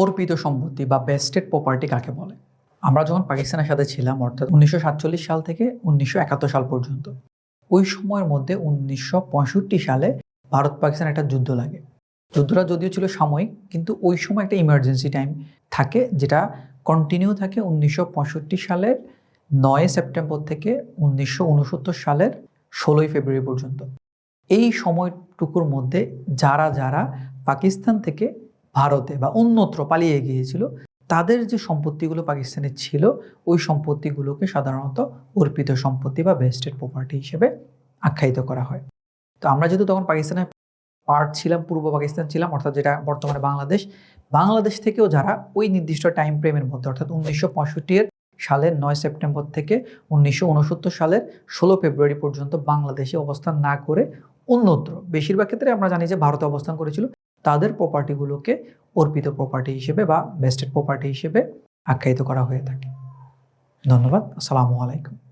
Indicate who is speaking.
Speaker 1: অর্পিত সম্পত্তি বা বেস্টেড প্রপার্টি কাকে বলে? আমরা যখন পাকিস্তানের সাথে ছিলাম, অর্থাৎ উনিশশো সাতচল্লিশ সাল থেকে উনিশশো একাত্তর সাল পর্যন্ত, ওই সময়ের মধ্যে উনিশশো পঁয়ষট্টি সালে ভারত পাকিস্তান একটা যুদ্ধ লাগে। যুদ্ধটা যদিও ছিল সাময়িক, কিন্তু ওই সময় একটা ইমার্জেন্সি টাইম থাকে, যেটা কন্টিনিউ থাকে উনিশশো পঁয়ষট্টি সালের নয় সেপ্টেম্বর থেকে উনিশশো উনসত্তর সালের ষোলোই ফেব্রুয়ারি পর্যন্ত। এই সময়টুকুর মধ্যে যারা যারা পাকিস্তান থেকে ভারতে বা অন্যত্র পালিয়ে গিয়েছিল, তাদের যে সম্পত্তিগুলো পাকিস্তানে ছিল, ওই সম্পত্তিগুলোকে সাধারণত অর্পিত সম্পত্তি বা বেস্টেড প্রপার্টি হিসেবে আখ্যায়িত করা হয়। তো আমরা যেহেতু তখন পাকিস্তানের পার্ট ছিলাম, পূর্ব পাকিস্তান ছিলাম, অর্থাৎ যেটা বর্তমানে বাংলাদেশ বাংলাদেশ থেকেও যারা ওই নির্দিষ্ট টাইম ফ্রেমের মধ্যে, অর্থাৎ উনিশশো পঁয়ষট্টির সালের নয় সেপ্টেম্বর থেকে উনিশশো উনসত্তর সালের ষোলো ফেব্রুয়ারি পর্যন্ত বাংলাদেশে অবস্থান না করে অন্যত্র, বেশিরভাগ ক্ষেত্রে আমরা জানি যে ভারতে অবস্থান করেছিল তাদের প্রপার্টিগুলোকে অর্পিত প্রপার্টি হিসেবে বা বেস্টেড প্রপার্টি হিসেবে আখ্যায়িত করা হয়ে থাকে। ধন্যবাদ। আসসালামু আলাইকুম।